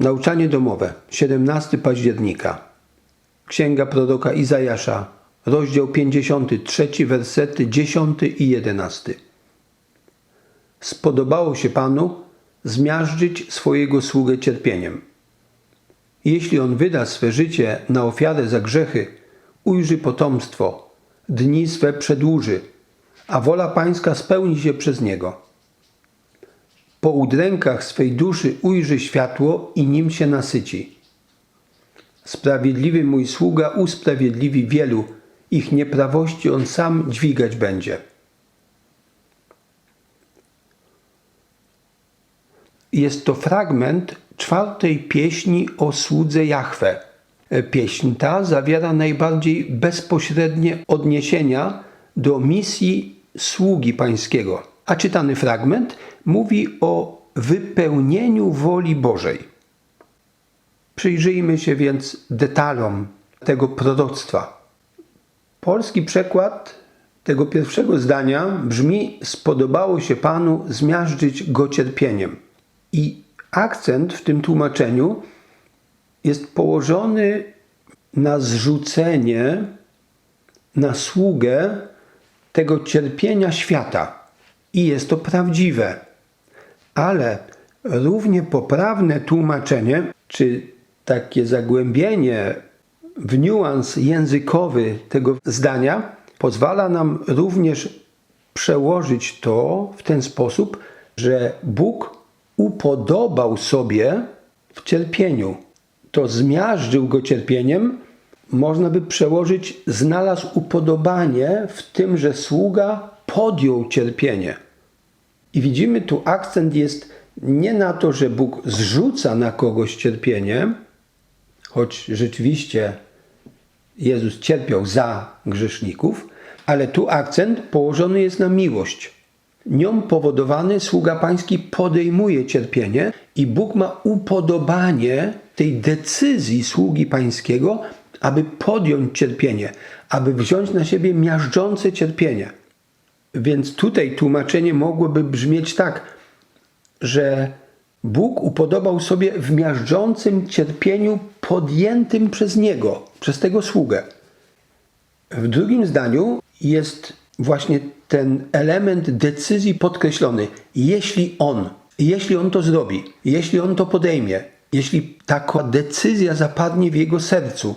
Nauczanie domowe, 17 października. Księga proroka Izajasza, rozdział 53, wersety 10 i 11. Spodobało się Panu zmiażdżyć swojego sługę cierpieniem. Jeśli on wyda swe życie na ofiarę za grzechy, ujrzy potomstwo, dni swe przedłuży, a wola Pańska spełni się przez niego. Po udrękach swej duszy ujrzy światło i nim się nasyci. Sprawiedliwy mój sługa usprawiedliwi wielu, ich nieprawości on sam dźwigać będzie. Jest to fragment czwartej pieśni o słudze Jahwe. Pieśń ta zawiera najbardziej bezpośrednie odniesienia do misji sługi pańskiego, a czytany fragment mówi o wypełnieniu woli Bożej. Przyjrzyjmy się więc detalom tego proroctwa. Polski przekład tego pierwszego zdania brzmi: Spodobało się Panu zmiażdżyć go cierpieniem. I akcent w tym tłumaczeniu jest położony na zrzucenie na sługę tego cierpienia świata. I jest to prawdziwe. Ale równie poprawne tłumaczenie, czy takie zagłębienie w niuans językowy tego zdania, pozwala nam również przełożyć to w ten sposób, że Bóg upodobał sobie w cierpieniu. To zmiażdżył go cierpieniem, można by przełożyć, znalazł upodobanie w tym, że sługa podjął cierpienie. I widzimy tu akcent jest nie na to, że Bóg zrzuca na kogoś cierpienie, choć rzeczywiście Jezus cierpiał za grzeszników, ale tu akcent położony jest na miłość. Nią powodowany sługa pański podejmuje cierpienie i Bóg ma upodobanie tej decyzji sługi pańskiego, aby podjąć cierpienie, aby wziąć na siebie miażdżące cierpienie. Więc tutaj tłumaczenie mogłoby brzmieć tak, że Bóg upodobał sobie w miażdżącym cierpieniu podjętym przez Niego, przez tego sługę. W drugim zdaniu jest właśnie ten element decyzji podkreślony. Jeśli On, jeśli On to zrobi, jeśli On to podejmie, jeśli taka decyzja zapadnie w Jego sercu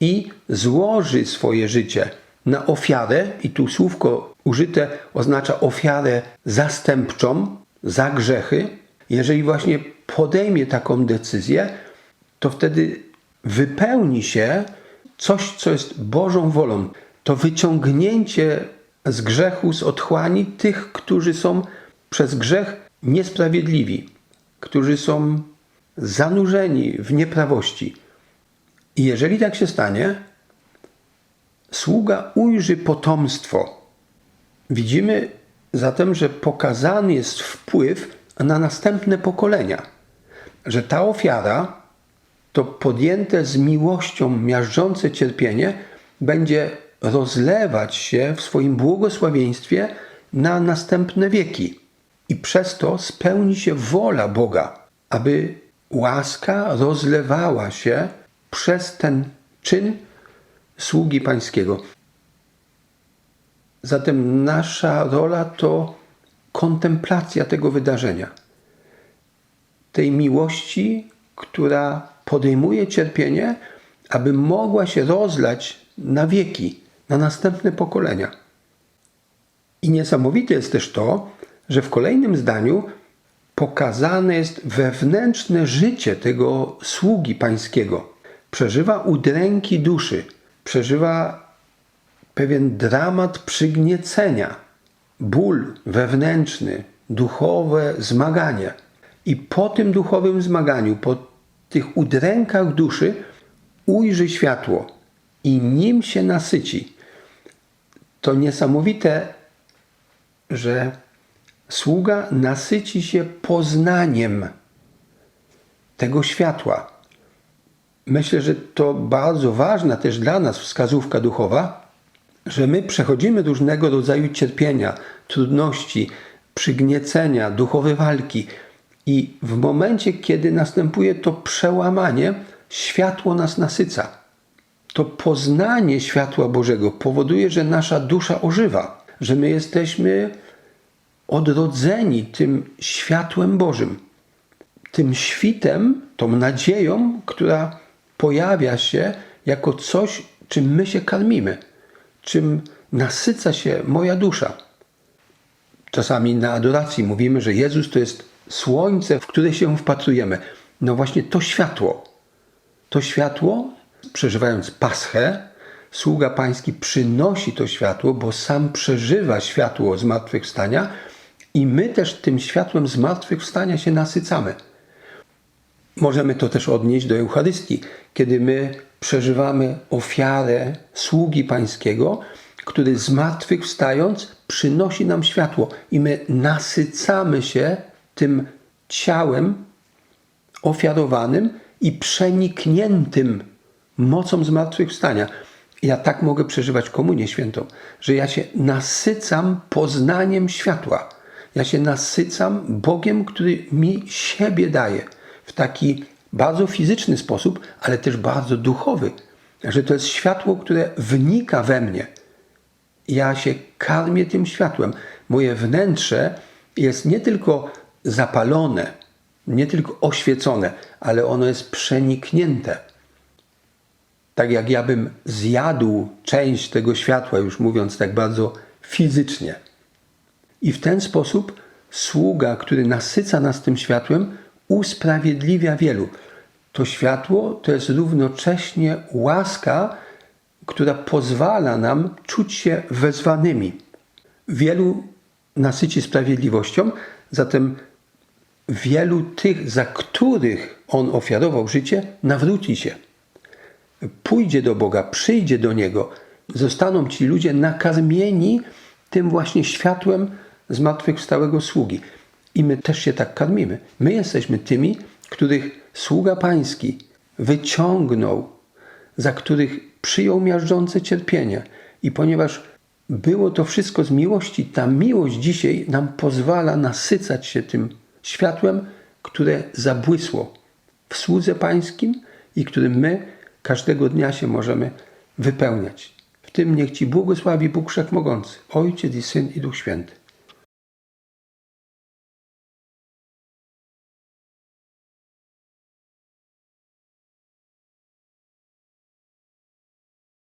i złoży swoje życie na ofiarę, i tu słówko użyte oznacza ofiarę zastępczą za grzechy, jeżeli właśnie podejmie taką decyzję, to wtedy wypełni się coś, co jest Bożą wolą. To wyciągnięcie z grzechu, z otchłani tych, którzy są przez grzech niesprawiedliwi, którzy są zanurzeni w nieprawości. I jeżeli tak się stanie, sługa ujrzy potomstwo. Widzimy zatem, że pokazany jest wpływ na następne pokolenia, że ta ofiara, to podjęte z miłością miażdżące cierpienie, będzie rozlewać się w swoim błogosławieństwie na następne wieki. I przez to spełni się wola Boga, aby łaska rozlewała się przez ten czyn sługi Pańskiego. Zatem nasza rola to kontemplacja tego wydarzenia, tej miłości, która podejmuje cierpienie, aby mogła się rozlać na wieki, na następne pokolenia. I niesamowite jest też to, że w kolejnym zdaniu pokazane jest wewnętrzne życie tego sługi pańskiego. Przeżywa udręki duszy, przeżywa pewien dramat przygniecenia, ból wewnętrzny, duchowe zmaganie. I po tym duchowym zmaganiu, po tych udrękach duszy, ujrzy światło i nim się nasyci. To niesamowite, że sługa nasyci się poznaniem tego światła. Myślę, że to bardzo ważna też dla nas wskazówka duchowa, że my przechodzimy różnego rodzaju cierpienia, trudności, przygniecenia, duchowe walki, I w momencie, kiedy następuje to przełamanie, światło nas nasyca. To poznanie światła Bożego powoduje, że nasza dusza ożywa, że my jesteśmy odrodzeni tym światłem Bożym, tym świtem, tą nadzieją, która pojawia się jako coś, czym my się karmimy, czym nasyca się moja dusza. Czasami na adoracji mówimy, że Jezus to jest słońce, w które się wpatrujemy. No właśnie to światło. To światło, przeżywając Paschę, sługa pański przynosi to światło, bo sam przeżywa światło zmartwychwstania i my też tym światłem zmartwychwstania się nasycamy. Możemy to też odnieść do Eucharystii, kiedy my przeżywamy ofiarę sługi pańskiego, który zmartwychwstając przynosi nam światło i my nasycamy się tym ciałem ofiarowanym i przenikniętym mocą zmartwychwstania. Ja tak mogę przeżywać komunię świętą, że ja się nasycam poznaniem światła. Ja się nasycam Bogiem, który mi siebie daje w taki bardzo fizyczny sposób, ale też bardzo duchowy. Że to jest światło, które wnika we mnie. Ja się karmię tym światłem. Moje wnętrze jest nie tylko zapalone, nie tylko oświecone, ale ono jest przeniknięte. Tak jak ja bym zjadł część tego światła, już mówiąc tak bardzo fizycznie. I w ten sposób sługa, który nasyca nas tym światłem, usprawiedliwia wielu. To światło to jest równocześnie łaska, która pozwala nam czuć się wezwanymi. Wielu nasyci sprawiedliwością, zatem wielu tych, za których On ofiarował życie, nawróci się. Pójdzie do Boga, przyjdzie do Niego. Zostaną ci ludzie nakarmieni tym właśnie światłem zmartwychwstałego sługi. I my też się tak karmimy. My jesteśmy tymi, których sługa pański wyciągnął, za których przyjął miażdżące cierpienie. I ponieważ było to wszystko z miłości, ta miłość dzisiaj nam pozwala nasycać się tym światłem, które zabłysło w słudze pańskim i którym my każdego dnia się możemy wypełniać. W tym niech Ci błogosławi Bóg Wszechmogący, Ojciec i Syn i Duch Święty.